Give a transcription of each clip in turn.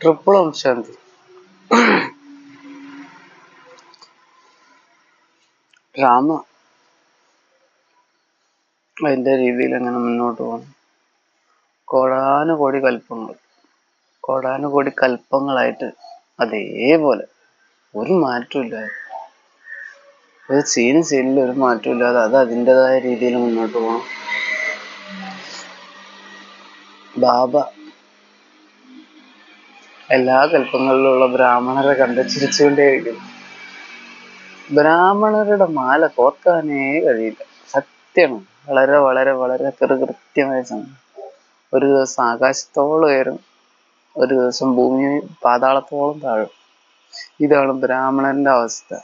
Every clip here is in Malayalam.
ട്രിപ്പിൾ ഓം ശാന്തി ഡ്രാമ അതിന്റെ രീതിയിൽ അങ്ങനെ മുന്നോട്ട് പോകണം? കോടാനുകോടി കൽപ്പങ്ങൾ. കോടാനുകോടി കൽപ്പങ്ങളായിട്ട് അതേപോലെ ഒരു മാറ്റമില്ല ഒരു സീന് സീനിൽ ഒരു മാറ്റമില്ലാതെ അത് അതിന്റെതായ രീതിയിൽ മുന്നോട്ട് പോകണം. ബാബ എല്ലാ കൽപ്പങ്ങളിലുള്ള ബ്രാഹ്മണരെ കണ്ട് ചിരിച്ചുകൊണ്ടേയിരിക്കുന്നു ബ്രാഹ്മണരുടെ മാല കോർക്കാനേ കഴിയില്ല. സത്യമാണ്. വളരെ വളരെ വളരെ കൃത്യമായ സമയം ഒരു ദിവസം ആകാശത്തോളം ഉയരും. ഒരു ദിവസം ഭൂമി പാതാളത്തോളം താഴും. ഇതാണ് ബ്രാഹ്മണന്റെ അവസ്ഥ.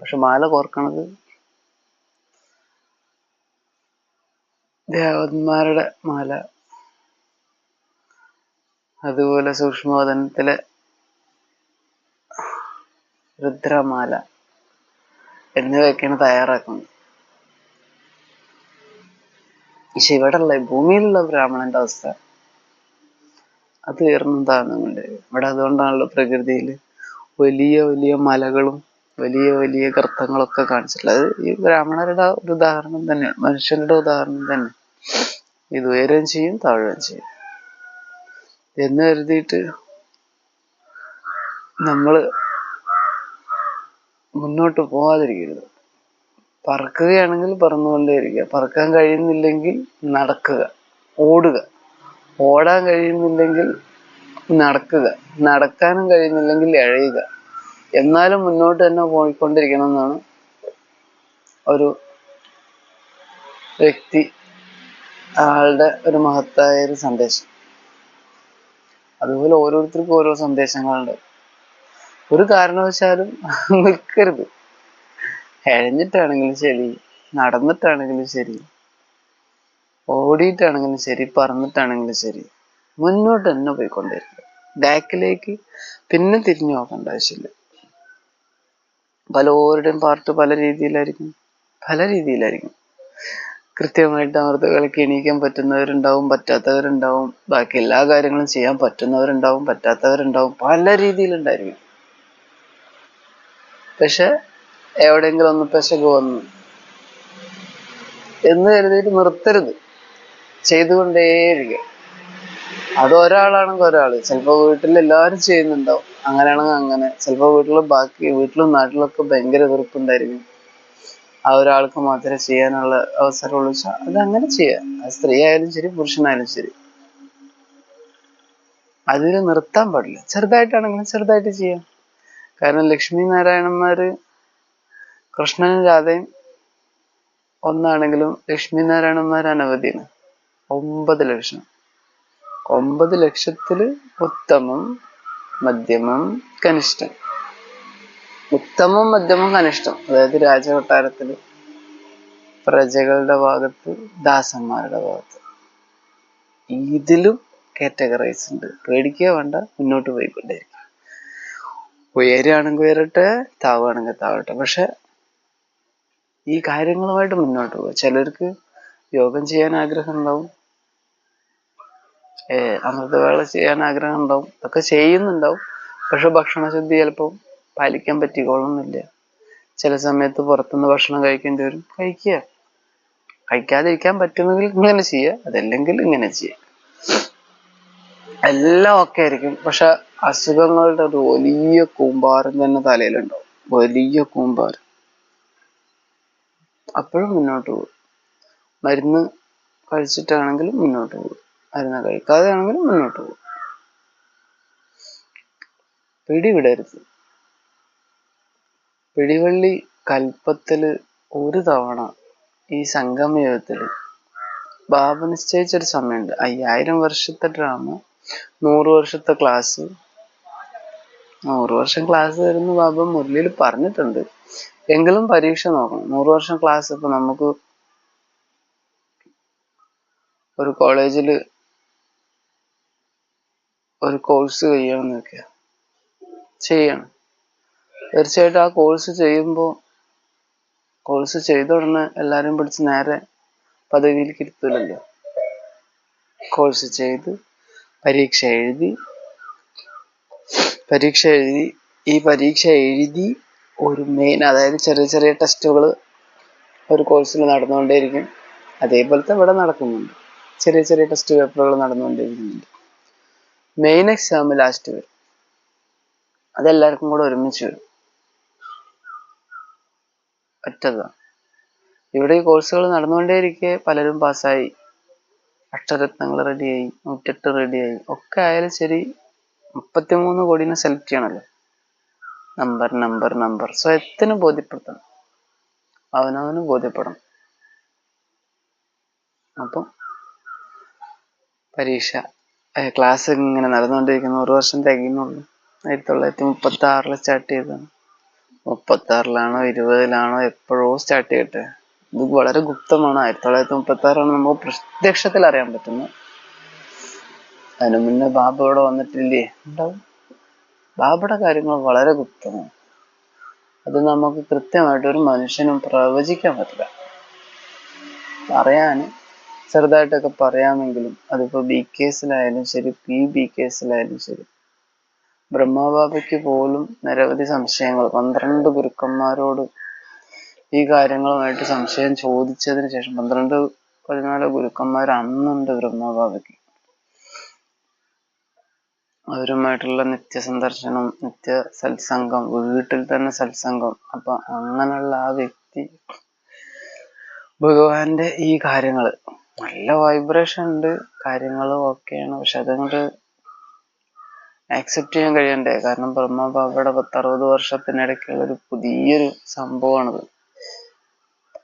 പക്ഷെ മാല കോർക്കണത് ദേവന്മാരുടെ മാല. അതുപോലെ സൂക്ഷ്മവദനത്തിലെ രുദ്രമാല എന്നിവയൊക്കെയാണ് തയ്യാറാക്കുന്നത് പക്ഷെ ഇവിടെയുള്ള ഭൂമിയിലുള്ള ബ്രാഹ്മണന്റെ അവസ്ഥ അത് ഉയർന്നും താഴ്ന്നുകൊണ്ട് ഇവിടെ അതുകൊണ്ടാണല്ലോ പ്രകൃതിയിൽ വലിയ വലിയ മലകളും വലിയ വലിയ ഗർത്തങ്ങളൊക്കെ കാണിച്ചിട്ടുള്ളത്. ഈ ബ്രാഹ്മണരുടെ ഒരു ഉദാഹരണം തന്നെയാണ്. മനുഷ്യരുടെ ഉദാഹരണം തന്നെ. ഇത് ഉയരുകയും ചെയ്യും താഴുകയും ചെയ്യും. എന്ന് കരുതിയിട്ട് നമ്മൾ മുന്നോട്ട് പോവാതിരിക്കരുത്. പറക്കുകയാണെങ്കിൽ പറന്നുകൊണ്ടേയിരിക്കുക. പറക്കാൻ കഴിയുന്നില്ലെങ്കിൽ നടക്കുക ഓടുക. ഓടാൻ കഴിയുന്നില്ലെങ്കിൽ നടക്കുക നടക്കാനും കഴിയുന്നില്ലെങ്കിൽ എഴയുക എന്നാലും മുന്നോട്ട് തന്നെ പോയിക്കൊണ്ടിരിക്കണം എന്നാണ് ഒരു വ്യക്തി ആളുടെ ഒരു മഹത്തായ ഒരു സന്ദേശം. അതുപോലെ ഓരോരുത്തർക്കും ഓരോ സന്ദേശങ്ങളുണ്ട്. ഒരു കാരണവശാലും നിൽക്കരുത്. എഴഞ്ഞിട്ടാണെങ്കിലും ശരി നടന്നിട്ടാണെങ്കിലും ശരി ഓടിയിട്ടാണെങ്കിലും ശരി പറന്നിട്ടാണെങ്കിലും ശരി മുന്നോട്ട് തന്നെ പോയിക്കൊണ്ടിരിക്കുക. ബാക്കിലേക്ക് പിന്നെ തിരിഞ്ഞു നോക്കേണ്ട ആവശ്യമില്ല. പലരുടെയും പാർട്ട് പല രീതിയിലായിരിക്കും പല രീതിയിലായിരിക്കും. കൃത്യമായിട്ട് അമൃത കളിക്ക് എണീക്കാൻ പറ്റുന്നവരുണ്ടാവും പറ്റാത്തവരുണ്ടാവും. ബാക്കി എല്ലാ കാര്യങ്ങളും ചെയ്യാൻ പറ്റുന്നവരുണ്ടാവും പറ്റാത്തവരുണ്ടാവും. പല രീതിയിലുണ്ടായിരിക്കും. പക്ഷെ എവിടെയെങ്കിലും ഒന്ന് പെശക് വന്നു എന്ന് കരുതിയിട്ട് നിർത്തരുത്. ചെയ്തുകൊണ്ടേയിരിക്കുക അത് ഒരാളാണെങ്കിൽ ഒരാൾ ചിലപ്പോൾ വീട്ടിൽ എല്ലാവരും ചെയ്യുന്നുണ്ടാവും. അങ്ങനെയാണെങ്കിൽ അങ്ങനെ. ചിലപ്പോൾ വീട്ടിൽ ബാക്കി വീട്ടിലും നാട്ടിലൊക്കെ ഭയങ്കര എതിർപ്പുണ്ടായിരിക്കും ആ ഒരാൾക്ക് മാത്രമേ ചെയ്യാനുള്ള അവസരമുള്ളൂ. വെച്ചാൽ അത് അങ്ങനെ ചെയ്യാം. അത് സ്ത്രീ ആയാലും ശരി പുരുഷനായാലും ശരി. അതിൽ നിർത്താൻ പാടില്ല. ചെറുതായിട്ടാണെങ്കിലും ചെറുതായിട്ട് ചെയ്യാം. കാരണം ലക്ഷ്മി നാരായണന്മാര് കൃഷ്ണനും രാധയും ഒന്നാണെങ്കിലും ലക്ഷ്മി നാരായണന്മാർ അനവധിയാണ് ഒമ്പത് ലക്ഷം. ഒമ്പത് ലക്ഷത്തിൽ ഉത്തമം മധ്യമം കനിഷ്ഠം ഉത്തമം മധ്യമം കനിഷ്ഠം. അതായത് രാജകൊട്ടാരത്തിൽ പ്രജകളുടെ ഭാഗത്ത് ദാസന്മാരുടെ ഭാഗത്ത്. ഇതിലും കാറ്റഗറൈസ് ഉണ്ട്. പേടിക്കുക വേണ്ട മുന്നോട്ട് പോയിക്കൊണ്ടേയിരിക്കും ഉയരുകയാണെങ്കിൽ ഉയരട്ടെ താവുകയാണെങ്കിൽ താവട്ടെ. പക്ഷെ ഈ കാര്യങ്ങളുമായിട്ട് മുന്നോട്ട് പോകുക ചിലർക്ക് യോഗം ചെയ്യാൻ ആഗ്രഹം ഉണ്ടാവും അമൃതവേള ചെയ്യാൻ ആഗ്രഹം ഉണ്ടാവും അതൊക്കെ ചെയ്യുന്നുണ്ടാവും. പക്ഷെ ഭക്ഷണശുദ്ധി ചിലപ്പോൾ പാലിക്കാൻ പറ്റിക്കോളണമെന്നില്ല ചില സമയത്ത് പുറത്തുനിന്ന് ഭക്ഷണം കഴിക്കേണ്ടി വരും. കഴിക്കുക. കഴിക്കാതിരിക്കാൻ പറ്റുന്നെങ്കിൽ ഇങ്ങനെ ചെയ്യുക. അതല്ലെങ്കിൽ ഇങ്ങനെ ചെയ്യുക. എല്ലാം ഒക്കെ ആയിരിക്കും. പക്ഷെ അസുഖങ്ങളുടെ ഒരു വലിയ കൂമ്പാരം തന്നെ തലയിലുണ്ടാവും. വലിയ കൂമ്പാരം. അപ്പോഴും മുന്നോട്ട് പോകും. മരുന്ന് കഴിച്ചിട്ടാണെങ്കിലും മുന്നോട്ട് പോകും. മരുന്ന് കഴിക്കാതെ ആണെങ്കിലും മുന്നോട്ട് പോകും. പിടിവിടരുത്. പിടിവള്ളി കൽപ്പത്തിൽ ഒരു തവണ ഈ സംഗമയുഗത്തിൽ ബാബ നിശ്ചയിച്ചൊരു സമയമുണ്ട്. അയ്യായിരം വർഷത്തെ ഡ്രാമ നൂറ് വർഷത്തെ ക്ലാസ് നൂറ് വർഷം ക്ലാസ് വരുന്ന ബാബ മുരളിയിൽ പറഞ്ഞിട്ടുണ്ട്. എങ്കിലും പരീക്ഷ നോക്കണം. നൂറ് വർഷം ക്ലാസ് ഇപ്പൊ നമുക്ക് ഒരു കോളേജിൽ ഒരു കോഴ്സ് ചെയ്യണം എന്നൊക്കെ ചെയ്യണം. തീർച്ചയായിട്ടും ആ കോഴ്സ് ചെയ്യുമ്പോൾ കോഴ്സ് ചെയ്ത ഉടനെ എല്ലാരും പിടിച്ച് നേരെ പദവിയിലേക്ക് ഇരുത്തൂലല്ലോ. കോഴ്സ് ചെയ്ത് പരീക്ഷ എഴുതി പരീക്ഷ എഴുതി ഈ പരീക്ഷ എഴുതി ഒരു മെയിൻ അതായത് ചെറിയ ചെറിയ ടെസ്റ്റുകൾ ഒരു കോഴ്സിൽ നടന്നുകൊണ്ടേയിരിക്കും. അതേപോലത്തെ ഇവിടെ നടക്കുന്നുണ്ട്. ചെറിയ ചെറിയ ടെസ്റ്റ് പേപ്പറുകൾ നടന്നുകൊണ്ടിരിക്കുന്നുണ്ട് മെയിൻ എക്സാം ലാസ്റ്റ് വരും. അതെല്ലാവർക്കും കൂടെ ഒരുമിച്ച് വരും. ഒറ്റതാണ് ഇവിടെ ഈ കോഴ്സുകൾ നടന്നുകൊണ്ടേയിരിക്കെ പലരും പാസ്സായി. അക്ഷരത്നങ്ങൾ റെഡിയായി നൂറ്റെട്ട് റെഡിയായി. ഒക്കെ ആയാലും ശരി മുപ്പത്തിമൂന്ന് കോടിനെ സെലക്ട് ചെയ്യണല്ലോ. Number number number. സ്വയത്തിന് ബോധ്യപ്പെടുത്തണം. അവനവന് ബോധ്യപ്പെടണം. അപ്പം പരീക്ഷ ക്ലാസ് ഇങ്ങനെ നടന്നുകൊണ്ടിരിക്കുന്ന. ഒരു വർഷം തികയുന്നുള്ളൂ. ആയിരത്തി തൊള്ളായിരത്തി മുപ്പത്തി ആറിൽ സ്റ്റാർട്ട് ചെയ്തതാണ്. മുപ്പത്തി ആറിലാണോ ഇരുപതിലാണോ എപ്പോഴോ സ്റ്റാർട്ട് ചെയ്തിട്ട് ഇത് വളരെ ഗുപ്തമാണ്. ആയിരത്തി തൊള്ളായിരത്തി മുപ്പത്തി ആറാണ് നമുക്ക് പ്രത്യക്ഷത്തിൽ അറിയാൻ പറ്റുന്നത്. അതിനു മുന്നേ ബാബ ഇവിടെ വന്നിട്ടില്ലേ? ഉണ്ടാവും. ബാബയുടെ കാര്യങ്ങൾ വളരെ ഗുപ്തമാണ്. അത് നമുക്ക് കൃത്യമായിട്ട് ഒരു മനുഷ്യനും പ്രവചിക്കാൻ പറ്റില്ല. പറയാൻ ചെറുതായിട്ടൊക്കെ പറയാമെങ്കിലും അതിപ്പോ ബി കേസിലായാലും ശരി പി ബി കേസിലായാലും ശരി ബ്രഹ്മബാബയ്ക്ക് പോലും നിരവധി സംശയങ്ങൾ. പന്ത്രണ്ട് ഗുരുക്കന്മാരോട് ഈ കാര്യങ്ങളുമായിട്ട് സംശയം ചോദിച്ചതിന് ശേഷം പന്ത്രണ്ട് പതിനാല് ഗുരുക്കന്മാർ അന്നുണ്ട് ബ്രഹ്മബാബയ്ക്ക്. അവരുമായിട്ടുള്ള നിത്യ സന്ദർശനം നിത്യ സത്സംഗം വീട്ടിൽ തന്നെ സത്സംഗം. അപ്പൊ അങ്ങനെയുള്ള ആ വ്യക്തി ഭഗവാന്റെ ഈ കാര്യങ്ങൾ നല്ല വൈബ്രേഷൻ ഉണ്ട് കാര്യങ്ങളും ഒക്കെയാണ് പക്ഷെ അതങ്ങോട്ട് ആക്സെപ്റ്റ് ചെയ്യാൻ കഴിയണ്ടേ? കാരണം ബ്രഹ്മബാബയുടെ പത്തറുപത് വർഷത്തിനിടയ്ക്കുള്ള ഒരു പുതിയൊരു സംഭവമാണത്.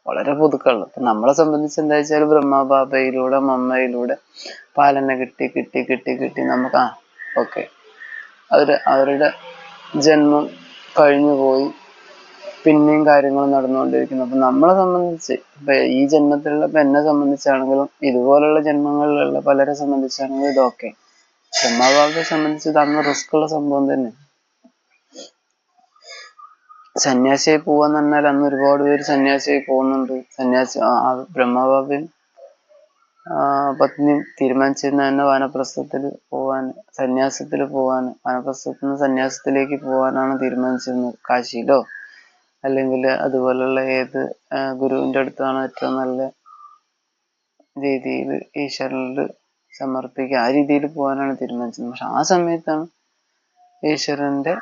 വളരെ പുതുക്കൾ അപ്പൊ നമ്മളെ സംബന്ധിച്ച് എന്താ വെച്ചാൽ ബ്രഹ്മബാബയിലൂടെ മമ്മയിലൂടെ പാലന കിട്ടി കിട്ടി കിട്ടി കിട്ടി നമുക്ക് ആ ഓക്കെ. അവർ അവരുടെ ജന്മം കഴിഞ്ഞു പോയി. പിന്നെയും കാര്യങ്ങൾ നടന്നുകൊണ്ടിരിക്കുന്നു. അപ്പൊ നമ്മളെ സംബന്ധിച്ച് ഇപ്പൊ ഈ ജന്മത്തിലുള്ള ഇപ്പൊ എന്നെ സംബന്ധിച്ചാണെങ്കിലും ഇതുപോലുള്ള ജന്മങ്ങളിലുള്ള പലരെ സംബന്ധിച്ചാണെങ്കിലും ഇതൊക്കെ. ബ്രഹ്മബാബയെ സംബന്ധിച്ച് അന്ന് റിസ്ക് ഉള്ള സംഭവം തന്നെ. സന്യാസിയായി പോവാന്ന് പറഞ്ഞാൽ അന്ന് ഒരുപാട് പേര് സന്യാസിയായി പോകുന്നുണ്ട്. സന്യാസി ബ്രഹ്മബാബയും പത്നി തീരുമാനിച്ചിരുന്ന തന്നെ വാനപ്രസ്ഥത്തിൽ പോവാൻ സന്യാസത്തിൽ പോവാൻ വാനപ്രസ്ഥത്തിൽ നിന്ന് സന്യാസത്തിലേക്ക് പോവാനാണ് തീരുമാനിച്ചിരുന്നത്. കാശിയിലോ അല്ലെങ്കിൽ അതുപോലുള്ള ഏത് ഗുരുവിന്റെ അടുത്താണ് ഏറ്റവും നല്ല രീതിയിൽ ഈശ്വരനിൽ സമർപ്പിക്കുക. ആ രീതിയിൽ പോകാനാണ് തീരുമാനിച്ചത്. പക്ഷെ ആ സമയത്താണ് ഈശ്വരന്റെ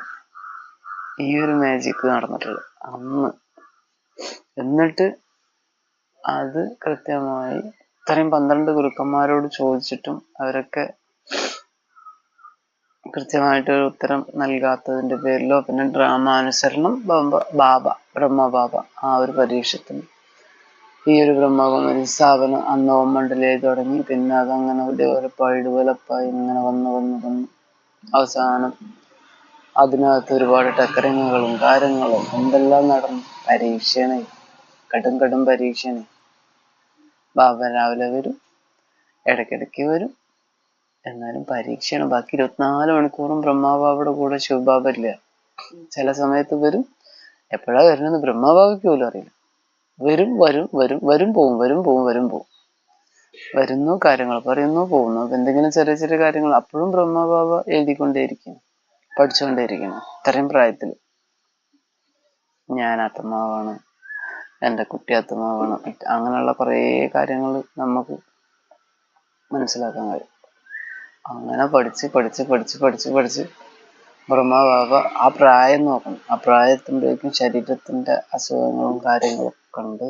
ഈ ഒരു മാജിക് നടന്നിട്ടുള്ളത്. അന്ന്. എന്നിട്ട് അത് കൃത്യമായി ഇത്രയും പന്ത്രണ്ട് ഗുരുക്കന്മാരോട് ചോദിച്ചിട്ടും അവരൊക്കെ കൃത്യമായിട്ട് ഒരു ഉത്തരം നൽകാത്തതിന്റെ പേരിലോ പിന്നെ ഡ്രാമാനുസരണം ബാബ ബ്രഹ്മ ബാബ ആ ഒരു പരീക്ഷത്തിന് ഈ ഒരു ബ്രഹ്മകുമാരി സ്ഥാപനം അന്ന് ഓമണ്ടലായി തുടങ്ങി. പിന്നെ അതങ്ങനെ ഡെവലപ്പായി ഡെവലപ്പായി ഇങ്ങനെ വന്ന് വന്ന് വന്ന് അവസാനം അതിനകത്ത് ഒരുപാട് ടക്കറിങ്ങുകളും കാര്യങ്ങളും എന്തെല്ലാം നടന്നു. പരീക്ഷയാണ് കടും കടും പരീക്ഷയാണ് ബാബ രാവിലെ വരും ഇടയ്ക്കിടയ്ക്ക് വരും. എന്നാലും പരീക്ഷയാണ് ബാക്കി ഇരുപത്തിനാല് മണിക്കൂറും ബ്രഹ്മാബാബയുടെ കൂടെ ശിവബാബ ഇല്ല. ചില സമയത്ത് വരും. എപ്പോഴാ വരുന്നത്? ബ്രഹ്മബാബയ്ക്ക് പോലും അറിയില്ല. വരും വരും വരും വരും പോവും വരും പോവും വരും പോവും. വരുന്നു കാര്യങ്ങൾ പറയുന്നു പോകുന്നു. എന്തെങ്കിലും ചെറിയ ചെറിയ കാര്യങ്ങൾ അപ്പോഴും ബ്രഹ്മബാബ എഴുതിക്കൊണ്ടേയിരിക്കും പഠിച്ചുകൊണ്ടേയിരിക്കണം ഇത്രയും പ്രായത്തിൽ. ഞാൻ ആത്മാവാണ് എന്റെ കുട്ടി ആത്മാവാണ്. അങ്ങനെയുള്ള കുറേ കാര്യങ്ങൾ നമുക്ക് മനസ്സിലാക്കാൻ കഴിയും. അങ്ങനെ പഠിച്ച് പഠിച്ച് പഠിച്ച് പഠിച്ച് പഠിച്ച് ബ്രഹ്മബാബ ആ പ്രായം നോക്കണം. ആ പ്രായത്തുമ്പോഴേക്കും ശരീരത്തിന്റെ അസുഖങ്ങളും കാര്യങ്ങളും കണ്ട്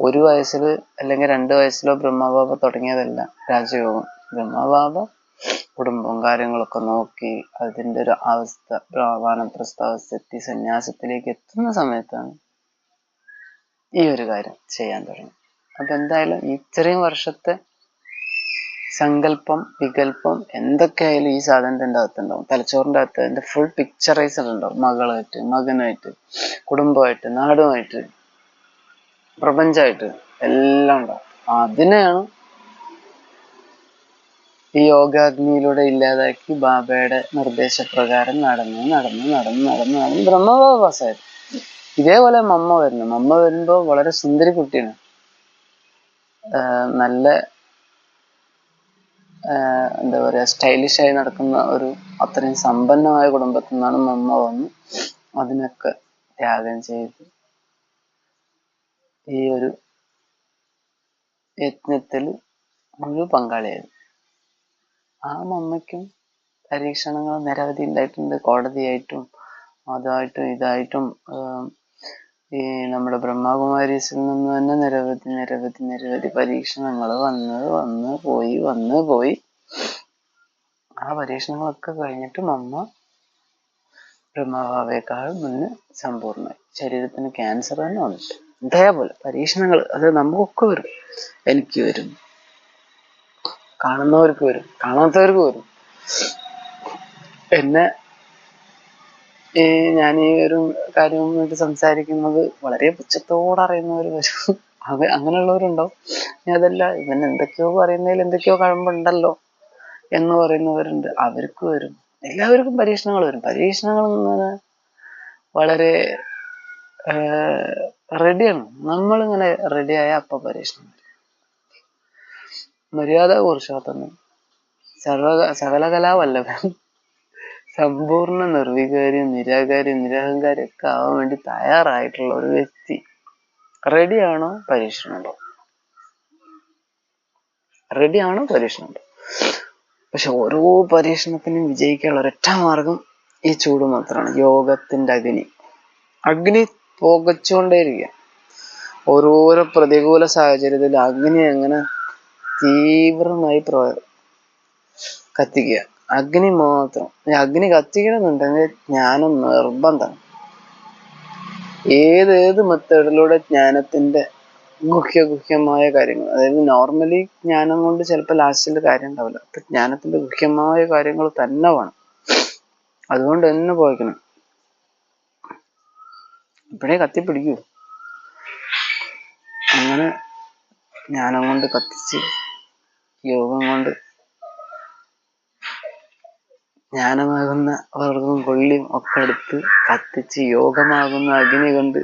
ഒരു വയസ്സിൽ അല്ലെങ്കിൽ രണ്ട് വയസ്സിലോ ബ്രഹ്മബാബ തുടങ്ങിയതല്ല. രാജയോഗം. ബ്രഹ്മബാബ കുടുംബവും കാര്യങ്ങളൊക്കെ നോക്കി അതിന്റെ ഒരു അവസ്ഥ വാനപ്രസ്ഥാവസ്ഥ എത്തി സന്യാസത്തിലേക്ക് എത്തുന്ന സമയത്താണ് ഈ ഒരു കാര്യം ചെയ്യാൻ തുടങ്ങി. അപ്പൊ എന്തായാലും ഇത്രയും വർഷത്തെ സങ്കല്പം വികല്പം എന്തൊക്കെയായാലും ഈ സാധനത്തിന്റെ അകത്തുണ്ടാവും. തലച്ചോറിന്റെ അകത്ത് അതിന്റെ ഫുൾ പിക്ചറൈസർ ഉണ്ടാവും മകളായിട്ട് മകനായിട്ട് കുടുംബമായിട്ട് നാടുമായിട്ട് പ്രപഞ്ചമായിട്ട് എല്ലാം ഉണ്ടാവും. അതിനെയാണ് ഈ യോഗാഗ്നിയിലൂടെ ഇല്ലാതാക്കി ബാബയുടെ നിർദ്ദേശപ്രകാരം നടന്ന് നടന്ന് നടന്ന് നടന്ന് നടന്ന് ബ്രഹ്മബാബ പാസ്സായത്. ഇതേപോലെ മമ്മ വരുന്നു. മമ്മ വരുമ്പോൾ വളരെ സുന്ദരി കുട്ടിയാണ്. നല്ല എന്താ പറയാ സ്റ്റൈലിഷ് ആയി നടക്കുന്ന ഒരു അത്രയും സമ്പന്നമായ കുടുംബത്തിൽ നിന്നാണ് മമ്മ വന്ന് അതിനൊക്കെ ത്യാഗം ചെയ്ത് ഈ ഒരു യജ്ഞത്തിൽ മുഴുവൻ പങ്കാളിയായത്. ആ മമ്മയ്ക്കും പരീക്ഷണങ്ങൾ നിരവധി ഉണ്ടായിട്ടുണ്ട്. കോടതിയായിട്ടും അതുമായിട്ടും ഇതായിട്ടും ഈ നമ്മുടെ ബ്രഹ്മകുമാരീസിൽ നിന്ന് തന്നെ നിരവധി നിരവധി നിരവധി പരീക്ഷണങ്ങൾ വന്ന് വന്ന് പോയി വന്ന് പോയി. ആ പരീക്ഷണങ്ങളൊക്കെ കഴിഞ്ഞിട്ട് നമ്മ ബ്രഹ്മഭാവേക്കാൾ മുന്ന് സമ്പൂർണമായി. ശരീരത്തിന് ക്യാൻസർ തന്നെ വന്നിട്ട്. ഇതേപോലെ പരീക്ഷണങ്ങൾ അത് നമുക്കൊക്കെ വരും. എനിക്ക് വരും. കാണുന്നവർക്ക് വരും. കാണാത്തവർക്ക് വരും. എന്നെ ഞാൻ ഈ ഒരു കാര്യം വേണ്ടി സംസാരിക്കുന്നത് വളരെ പുച്ഛത്തോടെ അറിയുന്നവർ വരും അത് അങ്ങനെയുള്ളവരുണ്ടാവും. ഞാൻ അതല്ല ഇവൻ എന്തൊക്കെയോ പറയുന്നതിൽ എന്തൊക്കെയോ കഴമ്പുണ്ടല്ലോ എന്ന് പറയുന്നവരുണ്ട്. അവർക്ക് വരും. എല്ലാവർക്കും പരീക്ഷണങ്ങൾ വരും. പരീക്ഷണങ്ങൾ വളരെ റെഡിയാണ് നമ്മളിങ്ങനെ റെഡിയായ അപ്പൊ പരീക്ഷണം വരും. മര്യാദ പുരുഷോത്തമൻ സർവ സകലകലാവല്ലഭൻ സമ്പൂർണ നിർവികാരി നിരാകാരി നിരഹങ്കാരി ഒക്കെ ആവാൻ വേണ്ടി തയ്യാറായിട്ടുള്ള ഒരു വ്യക്തി റെഡിയാണോ പരീക്ഷണമുണ്ടോ? റെഡിയാണോ പരീക്ഷണമുണ്ടോ? പക്ഷെ ഓരോ പരീക്ഷണത്തിനും വിജയിക്കാനുള്ള ഒരൊറ്റ മാർഗം ഈ ചൂട് മാത്രമാണ്. യോഗത്തിന്റെ അഗ്നി. അഗ്നി പുകച്ചുകൊണ്ടേയിരിക്കുക ഓരോരോ പ്രതികൂല സാഹചര്യത്തിൽ അഗ്നി എങ്ങനെ തീവ്രമായി പ്രവ കത്തിക്കുക. അഗ്നി മാത്രം. അഗ്നി കത്തിക്കണമെന്നുണ്ടെങ്കിൽ ജ്ഞാനം നിർബന്ധം. ഏത് ഏത് മെത്തേഡിലൂടെ ജ്ഞാനത്തിന്റെ ഗുഹ്യ ഗുഹ്യമായ കാര്യങ്ങൾ അതായത് നോർമലി ജ്ഞാനം കൊണ്ട് ചിലപ്പോൾ ലാസ്റ്റിൽ കാര്യം ഉണ്ടാവില്ല അപ്പൊ ജ്ഞാനത്തിന്റെ ഗുഹ്യമായ കാര്യങ്ങൾ തന്നെ വേണം. അതുകൊണ്ട് തന്നെ പോയിക്കണം. ഇപ്പോഴേ കത്തിപ്പിടിക്കൂ. അങ്ങനെ ജ്ഞാനം കൊണ്ട് കത്തിച്ച് യോഗം കൊണ്ട് ജ്ഞാനമാകുന്ന വർഗവും കൊള്ളിയും ഒക്കെ എടുത്ത് കത്തിച്ച് യോഗമാകുന്ന അഗ്നി കൊണ്ട്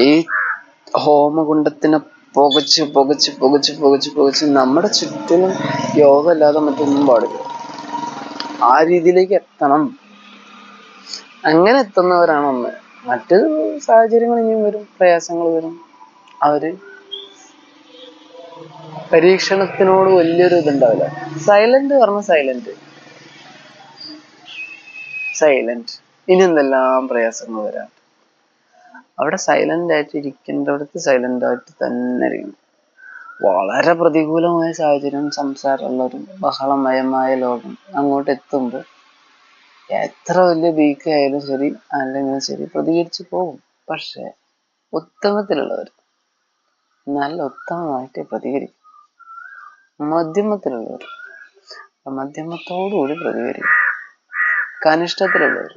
ഈ ഹോമകുണ്ടത്തിനെ പുകച്ച് പുകച്ച് പുകച്ച് പുകച്ച് പുകച്ച് നമ്മുടെ ചുറ്റിനും യോഗം അല്ലാതെ മറ്റൊന്നും പാടില്ല. ആ രീതിയിലേക്ക് എത്തണം. അങ്ങനെ എത്തുന്നവരാണ് ഒന്ന് മറ്റ് സാഹചര്യങ്ങൾ ഇനിയും വരും പ്രയാസങ്ങൾ വരും. അവർ പരീക്ഷണത്തിനോട് വലിയൊരു ഇതുണ്ടാവില്ല. സൈലന്റ് പറഞ്ഞ സൈലന്റ്. സൈലന്റ് ഇനി എന്തെല്ലാം പ്രയാസങ്ങൾ വരാം? അവിടെ സൈലന്റ് ആയിട്ട് ഇരിക്കേണ്ടടുത്ത് സൈലന്റ് ആയിട്ട് തന്നെ ഇരിക്കണം. വളരെ പ്രതികൂലമായ സാഹചര്യം സംസാരമുള്ള ഒരു ബഹളമയമായ ലോകം അങ്ങോട്ട് എത്തുമ്പോൾ എത്ര വലിയ ബീക്ക് ആയാലും ശരി അല്ലെങ്കിൽ ശരി പ്രതികരിച്ചു പോകും. പക്ഷെ ഉത്തമത്തിലുള്ളവർ നല്ല ഉത്തമമായിട്ട് പ്രതികരിക്കും. മധ്യമത്തിലുള്ളവർ മധ്യമത്തോടുകൂടി പ്രതികരിക്കും. കനിഷ്ഠത്തിലുള്ളവർ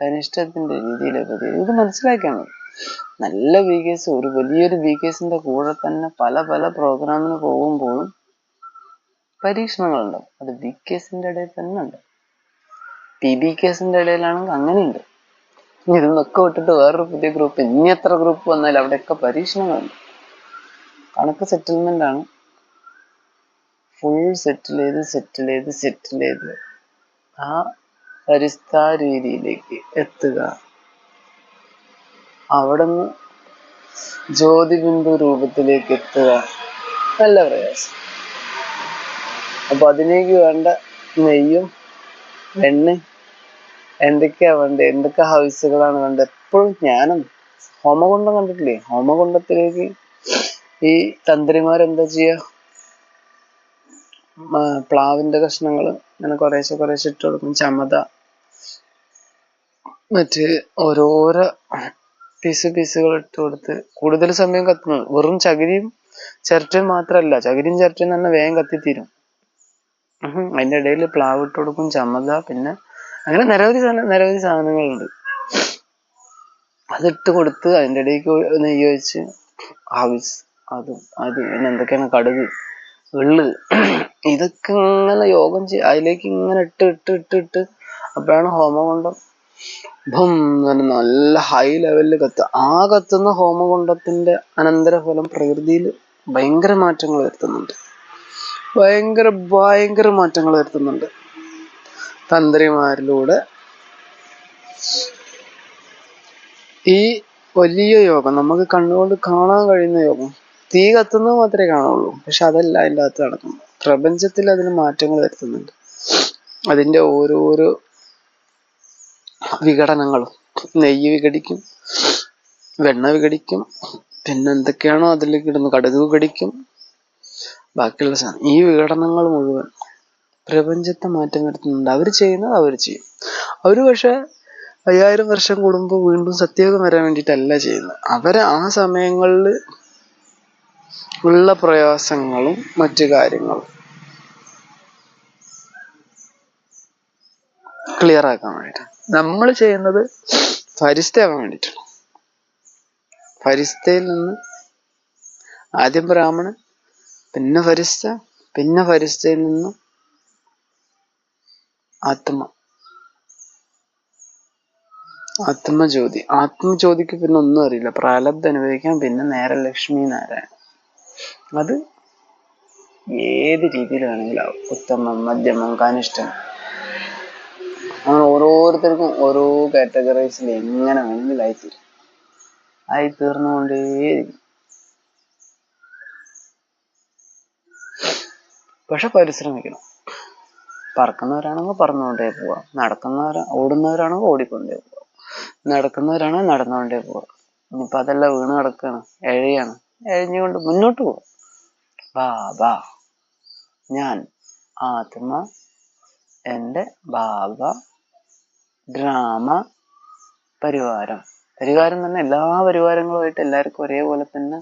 കനിഷ്ഠത്തിന്റെ രീതിയിലൊക്കെ ഇത് മനസ്സിലാക്കിയാൽ മതി നല്ല ബി കേസ് ഒരു വലിയൊരു ബി കൂടെ തന്നെ പല പല പ്രോഗ്രാമിന് പോകുമ്പോഴും പരീക്ഷണങ്ങളുണ്ടാവും. അത് ബി കേസിന്റെ ഇടയിൽ തന്നെ ഉണ്ട്. പി ബി കേസിന്റെ ഇടയിലാണെങ്കിൽ അങ്ങനെയുണ്ട്. ഇനി ഇതൊന്നൊക്കെ വിട്ടിട്ട് വേറൊരു പുതിയ ഗ്രൂപ്പ് ഇനി എത്ര ഗ്രൂപ്പ് വന്നാലും അവിടെയൊക്കെ പരീക്ഷണങ്ങളുണ്ട്. കണക്ക് സെറ്റിൽമെന്റ് ആണ്. ഫുൾ സെറ്റിൽ ചെയ്ത് സെറ്റിൽ ചെയ്ത് സെറ്റിൽ ചെയ്ത്. ആ പരിസ്ഥാ രീതിയിലേക്ക് എത്തുക. അവിടുന്ന് ജ്യോതിബിന്ദു രൂപത്തിലേക്ക് എത്തുക. നല്ല പ്രയാസം. അപ്പൊ അതിലേക്ക് വേണ്ട നെയ്യും എണ്ണ എന്തൊക്കെയാ വേണ്ടത്? എന്തൊക്കെ ഹൗസുകളാണ് വേണ്ടത്? എപ്പോഴും ജ്ഞാനം ഹോമകുണ്ടം കണ്ടിട്ടില്ലേ? ഹോമകുണ്ടത്തിലേക്ക് ഈ തന്ത്രിമാരെന്താ ചെയ്യാ? മ, പ്ലാവിന്റെ കഷ്ണങ്ങൾ ഇങ്ങനെ കുറേശ്ശെ കുറേശ്ശെ ഇട്ട് കൊടുക്കും. ചമത മറ്റ് ഓരോരോ പീസ് പീസുകൾ ഇട്ട് കൊടുത്ത് കൂടുതൽ സമയം കത്തുന്നത്. വെറും ചകിരിയും ചിരട്ടയും മാത്രമല്ല ചകിരിയും ചിരട്ടയും തന്നെ വേഗം കത്തിത്തീരും. അതിന്റെ ഇടയിൽ പ്ലാവ് ഇട്ട് കൊടുക്കും ചമത പിന്നെ അങ്ങനെ നിരവധി നിരവധി സാധനങ്ങളുണ്ട്. അതിട്ട് കൊടുത്ത് അതിന്റെ ഇടയ്ക്ക് നെയ്യ് ഒഴിച്ച് ആവിസ് അതും അത് പിന്നെ എന്തൊക്കെയാണ് കടുക് എള്ള് ഇതൊക്കെ ഇങ്ങനെ യോഗം ചെയ്യ അതിലേക്ക് ഇങ്ങനെ ഇട്ട് ഇട്ട് ഇട്ട് ഇട്ട് അപ്പോഴാണ് ഹോമകുണ്ടം ഭം നല്ല ഹൈ ലെവലിൽ കത്തുക ആ കത്തുന്ന ഹോമകുണ്ടത്തിന്റെ അനന്തരഫലം പ്രകൃതിയിൽ ഭയങ്കര മാറ്റങ്ങൾ വരുത്തുന്നുണ്ട്. ഭയങ്കര ഭയങ്കര മാറ്റങ്ങൾ വരുത്തുന്നുണ്ട്. തന്ത്രിമാരിലൂടെ ഈ വലിയ യോഗം നമുക്ക് കണ്ണുകൊണ്ട് കാണാൻ കഴിയുന്ന യോഗം തീ കത്തുന്നത് മാത്രമേ കാണുള്ളൂ പക്ഷെ അതല്ല അതിന്റെ അകത്ത് നടക്കുന്നു പ്രപഞ്ചത്തിൽ അതിന് മാറ്റങ്ങൾ വരുത്തുന്നുണ്ട്. അതിന്റെ ഓരോരോ വിഘടനങ്ങളും. നെയ്യ് വിഘടിക്കും വെണ്ണ വിഘടിക്കും പിന്നെ എന്തൊക്കെയാണോ അതിലേക്ക് ഇടുന്നു കടുക് വിഘടിക്കും. ബാക്കിയുള്ള സാധനം ഈ വിഘടനങ്ങൾ മുഴുവൻ പ്രപഞ്ചത്തെ മാറ്റം വരുത്തുന്നുണ്ട്. അവർ ചെയ്യുന്നത് അവർ ചെയ്യും. അവർ പക്ഷെ അയ്യായിരം വർഷം കൂടുമ്പോൾ വീണ്ടും സത്യയോഗം വരാൻ വേണ്ടിയിട്ടല്ല ചെയ്യുന്നത്. അവർ ആ സമയങ്ങളിൽ ഉള്ള പ്രയാസങ്ങളും മറ്റു കാര്യങ്ങളും ക്ലിയർ ആക്കാൻ വേണ്ടിയിട്ടാണ് നമ്മൾ ചെയ്യുന്നത് ഫരിസ്തയാവാൻ വേണ്ടിയിട്ടാണ്. ഫരിസ്തയിൽ നിന്ന് ആദ്യം ബ്രാഹ്മണൻ പിന്നെ ഫരിസ്ത പിന്നെ ഫരിസ്തയിൽ നിന്ന് ആത്മ. ആത്മജ്യോതി. ആത്മജ്യോതിക്ക് പിന്നെ ഒന്നും അറിയില്ല. പ്രാലബ്ധ അനുഭവിക്കാൻ പിന്നെ നേരെ ലക്ഷ്മി നാരായണൻ. അത് ഏത് രീതിയിൽ വേണമെങ്കിലും ഉത്തമം മധ്യമം കനിഷ്ഠം. അങ്ങനെ ഓരോരുത്തർക്കും ഓരോ കാറ്റഗറൈസിൽ എങ്ങനെ വേണമെങ്കിലും ആയിത്തീരും ആയി തീർന്നുകൊണ്ടേയിരിക്കും പക്ഷെ പരിശ്രമിക്കണം. പറക്കുന്നവരാണെങ്കിൽ പറന്നുകൊണ്ടേ പോവാം നടക്കുന്നവരാ ഓടുന്നവരാണെങ്കിൽ ഓടിക്കൊണ്ടേ പോവാം നടക്കുന്നവരാണെങ്കിൽ നടന്നുകൊണ്ടേ പോവാം ഇനിയിപ്പോൾ അതല്ല വീണ് കിടക്കുകയാണ് എഴയാണ്. എഴഞ്ഞുകൊണ്ട് മുന്നോട്ട് പോവാം. ബാബാ ഞാൻ ആത്മ എന്റെ ബാബ ഡ്രാമ പരിവാരം. പരിവാരം തന്നെ എല്ലാ പരിവാരങ്ങളുമായിട്ട് എല്ലാവർക്കും ഒരേപോലെ തന്നെ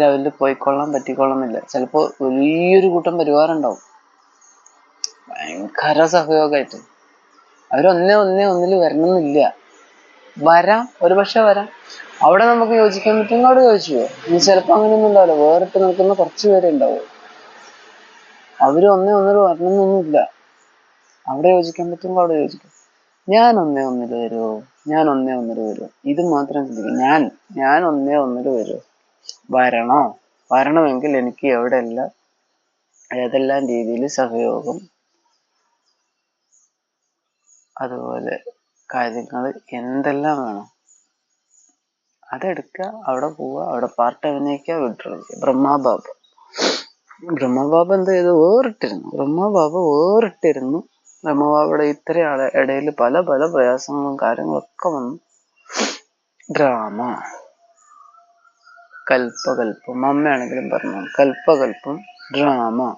ലെവലിൽ പോയിക്കൊള്ളാൻ പറ്റിക്കൊള്ളുന്നില്ല ചിലപ്പോൾ വലിയൊരു കൂട്ടം പരിവാരം ഉണ്ടാവും ഭയങ്കര സഹയോഗമായിട്ട് അവരൊന്നേ ഒന്നേ ഒന്നിൽ വരണമെന്നില്ല. വരാം ഒരുപക്ഷെ വരാം. അവിടെ നമുക്ക് യോജിക്കാൻ പറ്റുമെങ്കിൽ അവിടെ യോജിച്ചു ഇനി ചിലപ്പോൾ അങ്ങനെയൊന്നും ഉണ്ടാവില്ല. വേറിട്ട് നിൽക്കുന്ന കുറച്ച് പേരുണ്ടാവും അവരൊന്നേ അവർ ഒന്നേ ഒന്നിൽ വരണമെന്നൊന്നുമില്ല. അവിടെ യോജിക്കാൻ പറ്റുമ്പോൾ അവിടെ യോജിക്കും. ഞാൻ ഒന്നേ ഒന്നിൽ വരുമോ ഞാൻ ഒന്നേ ഒന്നിൽ വരുമോ ഇത് മാത്രം ചിന്തിക്കും. ഞാൻ ഞാൻ ഒന്നേ ഒന്നിൽ വരുമോ വരണോ? വരണമെങ്കിൽ എനിക്ക് എവിടെയെല്ലാം ഏതെല്ലാം രീതിയിൽ സഹയോഗം അതുപോലെ കാര്യങ്ങൾ എന്തെല്ലാം വേണം. അതെടുക്കുക അവിടെ പോവുക അവിടെ പാർട്ട് അഭിനയിക്കുക വിട്ടുള്ള ബ്രഹ്മബാബ ബ്രഹ്മാബാബ. ബ്രഹ്മബാബ എന്ത് ചെയ്തു? വേറിട്ടിരുന്നു. ബ്രഹ്മബാബ വേറിട്ടിരുന്നു. ബ്രഹ്മബാബയുടെ ഇത്ര ആളെ ഇടയിൽ പല പല പ്രയാസങ്ങളും കാര്യങ്ങളൊക്കെ വന്നു. ഡ്രാമ. കൽപ്പകൽപ്പം. അമ്മയാണെങ്കിലും പറഞ്ഞു കൽപ്പകൽപ്പം ഡ്രാമ.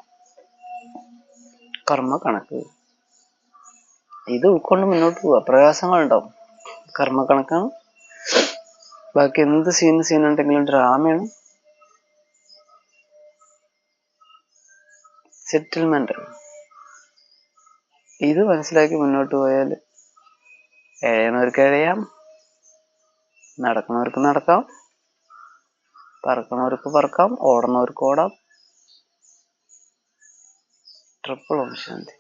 കർമ്മ കണക്ക് ഇത് ഉൾക്കൊണ്ട് മുന്നോട്ട് പോവുക പ്രയാസങ്ങൾ ഉണ്ടാവും. കർമ്മ കണക്കാണ് ബാക്കി എന്ത് സീൻ സീൻ ഉണ്ടെങ്കിലും ഡ്രാമയാണ്. സെറ്റിൽമെന്റ് ഇത് മനസ്സിലാക്കി മുന്നോട്ട് പോയാൽ എഴയണവർക്ക് എഴയാം നടക്കുന്നവർക്ക് നടക്കാം പറക്കണവർക്ക് പറക്കാം ഓടണവർക്ക് ഓടാം. ട്രിപ്പിൾ ഓം ശാന്തി